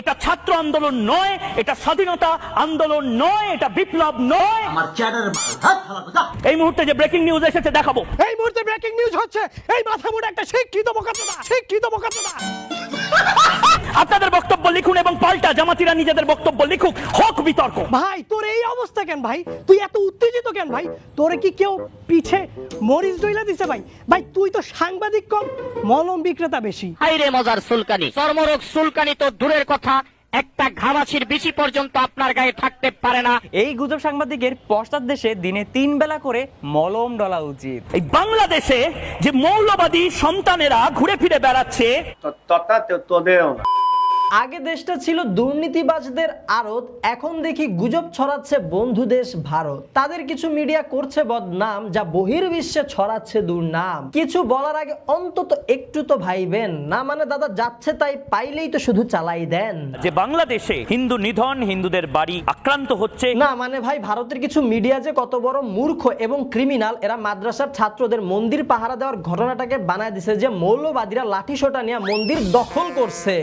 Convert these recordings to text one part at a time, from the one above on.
এটা ছাত্র আন্দোলন নয় এটা স্বাধীনতা আন্দোলন নয় এটা বিপ্লব নয়। আমার চ্যাটার এই মুহূর্তে যে ব্রেকিং নিউজ এসেছে দেখাবো। এই মুহূর্তে ব্রেকিং নিউজ হচ্ছে এই মাথা মুড়ে একটা শিক্ষিত বোকাচোদা শিক্ষিত পাল্টা জামাতিরা নিজেদের বক্তব্য লিখুক হোক বিতর্ক। ভাই তোর এই অবস্থা কেন ভাই? তুই এত উত্তেজিত কেন ভাই? তোরে কি কেউ পিছে মরিচ ডইলা দিছে ভাই? ভাই তুই তো সাংবাদিক কম মলম বিক্রেতা বেশি। হাইরে মজার সুলকানি চর্মরোগ সুলকানি তো দূরের কথা। একটা ঘামাছির বেশি পর্যন্ত আপনার গায়ে থাকতে পারে না। এই গুজব সাংবাদিকের পশ্চাৎ দেশে দিনে তিন বেলা করে মলম ডলা উচিত। এই বাংলাদেশে যে মৌলবাদী সন্তানেরা ঘুরে ফিরে বেড়াচ্ছে তথা তোদেরও না। আগে দেশটা ছিল দুর্নীতিবাজদের আড়ত এখন দেখি গুজব ছড়াচ্ছে বন্ধু দেশ ভারত। তাদের কিছু মিডিয়া করছে বদনাম যা বহির্বিশ্বে ছড়াচ্ছে দুর্নাম। কিছু বলার আগে অন্তত একটু তো ভাইবেন। না মানে দাদা যাচ্ছে তাই পাইলেই তো শুধু চালাই দেন। যে বাংলাদেশে হিন্দু নিধন হিন্দুদের বাড়ি আক্রান্ত হচ্ছে। না মানে ভাই ভারতের কিছু মিডিয়া যে কত বড় মূর্খ এবং ক্রিমিনাল এরা মাদ্রাসার ছাত্রদের মন্দির পাহারা দেওয়ার ঘটনাটাকে বানায় দিছে যে মৌলবাদীরা লাঠি সোটা নিয়ে মন্দির দখল করছে।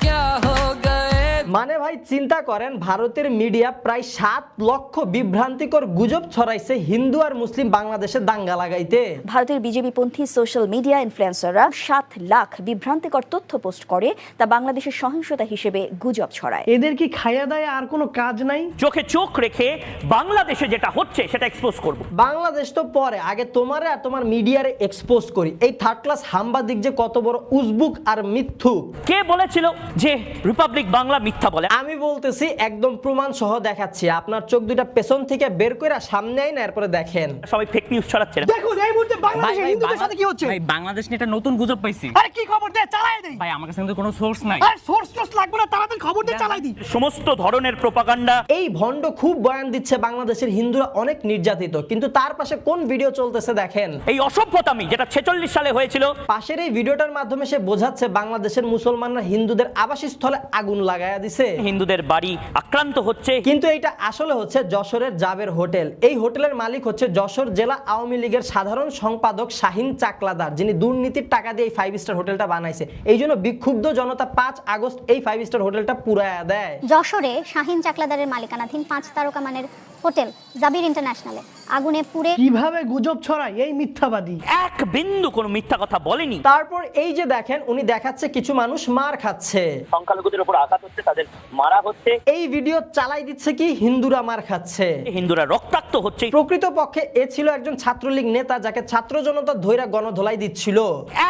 क्या हो गए? মানে ভাই চিন্তা করেন ভারতের মিডিয়া প্রায় সাত লক্ষ বিভ্রান্তিকর গুজব ছড়াইছে হিন্দু আর মুসলিম বাংলাদেশে দাঙ্গা লাগাইতে। ভারতের বিজেপিপন্থী সোশ্যাল মিডিয়া ইনফ্লুয়েন্সাররা সাত লাখ বিভ্রান্তিকর তথ্য পোস্ট করে তা বাংলাদেশের সহিংসতা হিসেবে গুজব ছড়ায়। এদের কি খাইয়া দায় আর কোনো কাজ নাই? চোখে চোখ রেখে বাংলাদেশে যেটা হচ্ছে সেটা এক্সপোজ করব। বাংলাদেশ তো পরে আগে তোমারে আর তোমার মিডিয়ারে এক্সপোজ করি। এই থার্ড ক্লাস হাম্বাদিক যে কত বড় উজবুক আর মিথ্যুক। কে বলেছিল যে রিপাবলিক বাংলা মিথ্যা বলে। আমি বলতেছি একদম প্রমাণ সহ দেখাচ্ছি। আপনার চোখ দুইটা পেছন থেকে বের করে সামনে আইন এরপরে দেখেন। সবাই ফেক নিউজ ছড়াচ্ছে। না দেখুন এই মুহূর্তে বাংলাদেশে হিন্দুদের সাথে কি হচ্ছে? ভাই বাংলাদেশ নিয়ে একটা নতুন গুজব পাইছি। আরে কি খবর? দে চালায় দেই। ভাই আমার কাছে কিন্তু কোনো সোর্স নাই। আরে সোর্স টোর্স লাগবে না তাড়াতাড়ি খবর চালাই দি সমস্ত ধরনের প্রপাগান্ডা। এই ভণ্ড খুব বয়ান দিচ্ছে বাংলাদেশের হিন্দুরা অনেক নির্যাতিত। কিন্তু তার পাশে কোন ভিডিও চলতেছে দেখেন? এই অসভ্যতামি যেটা ছেচল্লিশ সালে হয়েছিল। পাশের এই ভিডিওটার মাধ্যমে সে বোঝাচ্ছে বাংলাদেশের মুসলমানরা হিন্দুদের আবাসস্থলে আগুন লাগায়া দিছে। হিন্দুদের বাড়ি আক্রান্ত হচ্ছে। কিন্তু এটা আসলে হচ্ছে যশোরের জাবের হোটেল। এই হোটেলের মালিক হচ্ছে যশোর জেলা আওয়ামী লীগের সাধারণ সম্পাদক শাহিন চাকলাদার যিনি দুর্নীতির টাকা দিয়ে এই ফাইভ স্টার হোটেলটা বানাইছে। এই জন্য বিক্ষুব্ধ জনতা পাঁচ আগস্ট এই ফাইভ স্টার হোটেলটা পুরায়া দেয়। যশোরে শাহিন চাকলাদারের মালিকানাধীন পাঁচ তারকা মানের হোটেল জাবির ইন্টারন্যাশনালে। আগুনে পুড়ে কীভাবে গুজব ছড়ায়? এই মিথ্যাবাদী। এক বিন্দু কোনো মিথ্যা কথা বলেনি। তারপর এই যে দেখেন উনি দেখাচ্ছে কিছু মানুষ মার খাচ্ছে। সংখ্যালঘুদের উপর আঘাত হচ্ছে তাদের মারা হচ্ছে। এই ভিডিও চালাই দিচ্ছে কি? হিন্দুরা মার খাচ্ছে। হিন্দুরা রক্তাক্ত হচ্ছে। প্রকৃতপক্ষে এ ছিল একজন ছাত্রলীগ নেতা যাকে ছাত্র জনতা ধৈরা গণধোলাই দিচ্ছিল।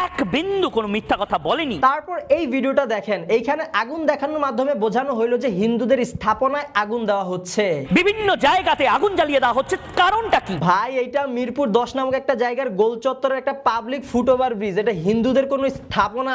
এক বিন্দু কোনো মিথ্যা কথা বলেনি। তারপর এই ভিডিওটা দেখেন এইখানে আগুন দেখানোর মাধ্যমে বোঝানো হইল যে হিন্দুদের স্থাপনায় আগুন দেওয়া হচ্ছে। বিভিন্ন জায়গাতে আগুন জ্বালিয়ে দেওয়া হচ্ছে। কারণটা কি ভাই এটা মিরপুর দশ নামক একটা জায়গার গোল চত্বরের একটা পাবলিক ফুটওভার ব্রিজ এটা হিন্দুদের কোনো স্থাপনা।